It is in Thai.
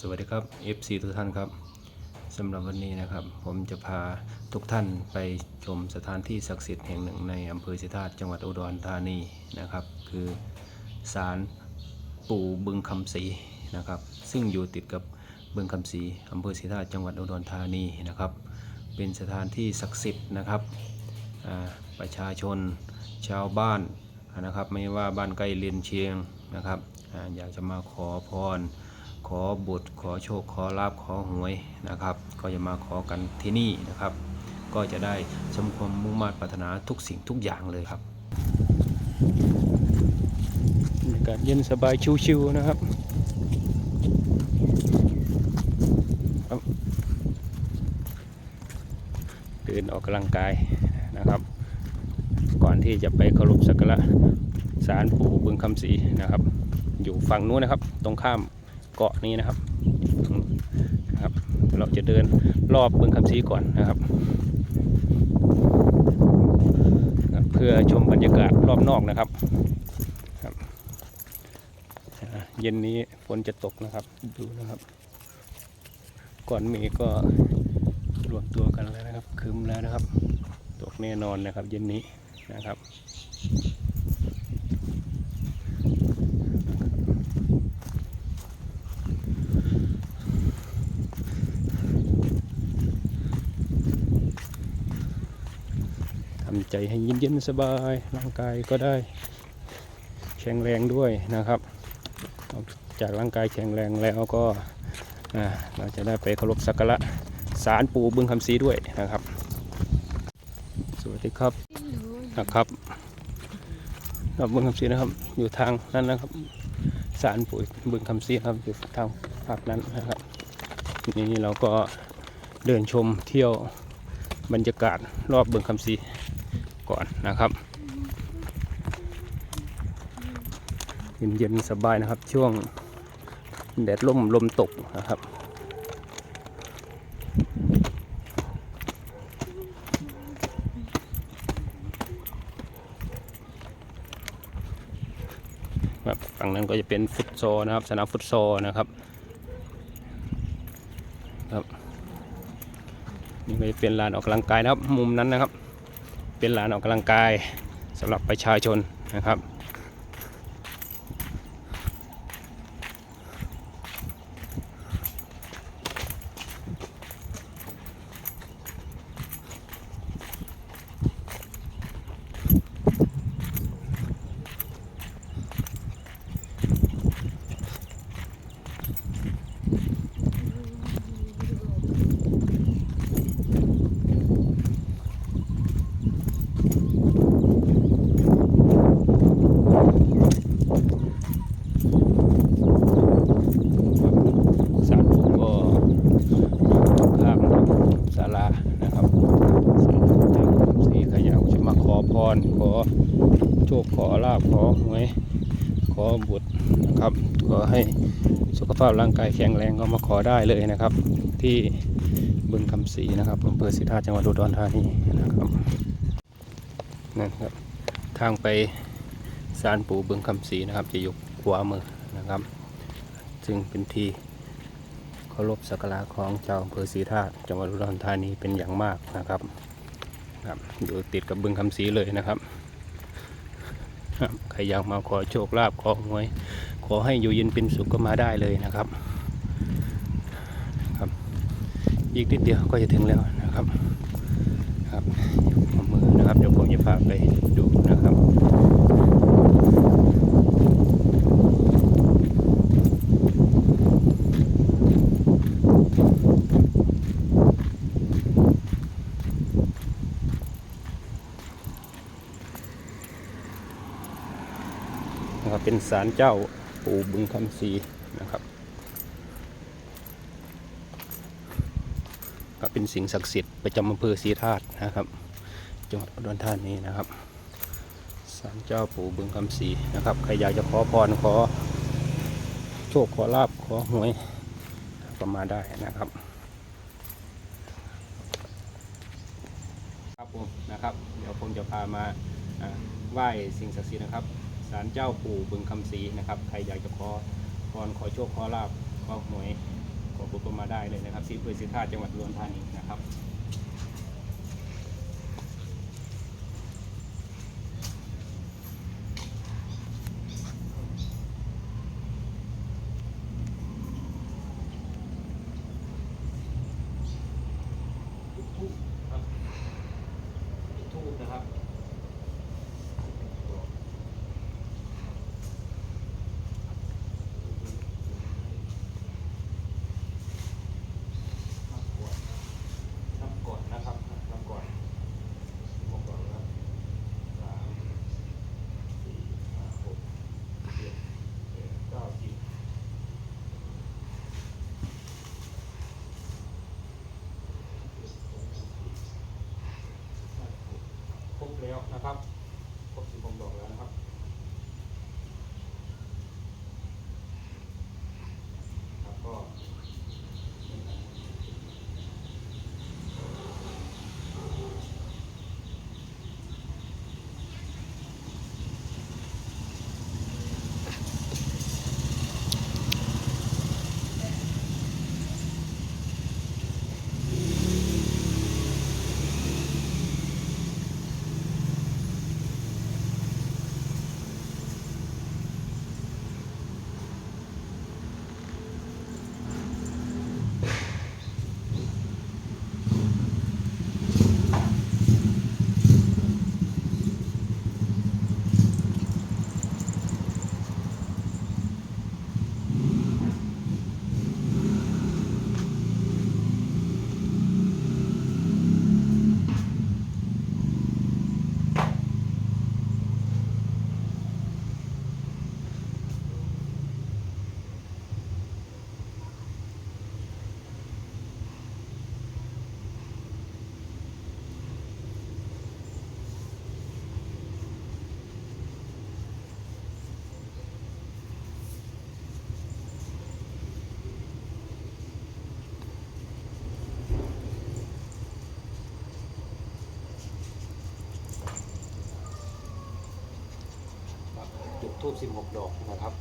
สวัสดีครับ FC ทุกท่านครับสำหรับวันนี้นะครับ ผมจะพาทุกท่านไปชมสถานที่ศักดิ์สิทธิ์แห่งหนึ่งในอำเภอสิทธาตุจังหวัดอุดรธานีนะครับ คือศาลปู่บึงคำศรีนะครับ ซึ่งอยู่ติดกับบึงคำศรีอำเภอสิทธาตุจังหวัดอุดรธานีนะครับ เป็นสถานที่ศักดิ์สิทธิ์นะครับประชาชนชาวบ้านนะครับ ไม่ว่าบ้านใกล้เลียนเชียงนะครับออยากจะมาขอพร ขอบุตรขอโชคขอลาบขอหวยนะครับ ก็จะมาขอกันที่นี่นะครับ ก็จะได้สมความมุ่งมั่นปรารถนาทุกสิ่งทุกอย่างเลยครับบรรยากาศเย็นสบายชิวๆนะครับครับเดินออกกำลังกายนะครับ ก่อนที่จะไปเคารพสักการะศาลปู่บึงคำศรีนะครับ อยู่ฝั่งนู้นนะครับ ตรงข้าม เกาะนี้นะครับครับเราจะเดินรอบบึงคำศรีก่อนนะครับ เพื่อชมบรรยากาศรอบนอกนะครับครับเย็นนี้ฝนจะตกนะครับดูนะครับ ก่อนเมฆก็รวมตัวกันแล้วนะครับครึมแล้วนะครับ ตกแน่นอนนะครับ เย็นนี้นะครับำใจให้เย็นๆสบายร่างกายก็ได้ แข็งแรงด้วยนะครับนอกจากร่างกายแข็งแรงแล้วก็อ่าเราจะได้ไปเคารพสักการะศาลปู่บึงคำศรีด้วยนะครับ สวัสดีครับนะครับเราบึงคำศรีนะครับ อยู่ทางนั้นนะครับศาลปู่บึงคำศรีครับอยู่ทางภาคนั้นนะครับนี่เราก็เดินชมเที่ยวบรรยากาศรอบบึงคำศรี ก่อนนะครับ เย็นๆสบายนะครับ ช่วงแดดล่มลมตกนะครับแบบฝั่งนั้นก็จะเป็นฟุตซอลนะครับ สนามฟุตซอลนะครับครับนี่ก็จะเป็นลานออกกำลังกายนะครับ มุมนั้นนะครับ เป็นลานออกกำลังกายสำหรับประชาชนนะครับ ศาลปู่ก็ข้างศาลานะครับศาลปู่เจ้าสีขยาวจะมาขอพร ขอโชคขอลาบขอห วย ขอบุตรนะครับ ขอให้สุขภาพร่างกายแข็งแรงก็มาขอได้เลยนะครับ ที่บึงคำศรีนะครับอำเภอศรีธาตุจังหวัดอุดรธานีนะครับนั่นครับ ทางไปศาลปู่บึงคำศรีนะครับ จะอยู่ขวามือนะครับ ซึ่งเป็นที่เคารพสักการะของเจ้าอำเภอศรีธาตุจังหวัดอุดรธานีเป็นอย่างมากนะครับครับอยู่ติดกับบึงคำศรีเลยนะครับ ใครอยากมาขอโชคลาภขอหวย ขอให้อยู่เย็นเป็นสุขก็มาได้เลยนะครับ ครับ อีกนิดเดียวก็จะถึงแล้วนะครับ ครับมือนะครับเดี๋ยวผมจะพาไปดูนะ ครับนะครับเป็นศาลเจ้าปู่บึงคำศรีนะครับก็เป็นสิ่งศักดิ์สิทธิ์ประจำอำเภอศรีธาตุนะครับ จังหวัดอุดรธานีนะครับศาลเจ้าปู่บึงคำศรีนะครับใครอยากจะขอพรขอโชคขอลาบขอหวยก็มาได้นะครับ ครับผมนะครับ เดี๋ยวผมจะพามาไหว้สิ่งศักดิ์สิทธิ์นะครับ ศาลเจ้าปู่บึงคำศรีนะครับ ใครอยากจะขอพรขอโชคขอลาบขอหวยขอบุญมาได้เลยนะครับที่อำเภอสิธาจังหวัดอุดรธานีนะครับ แล้วนะครับครบสิบหกดอกแล้ว จุดทูบ16 ดอกนะครับ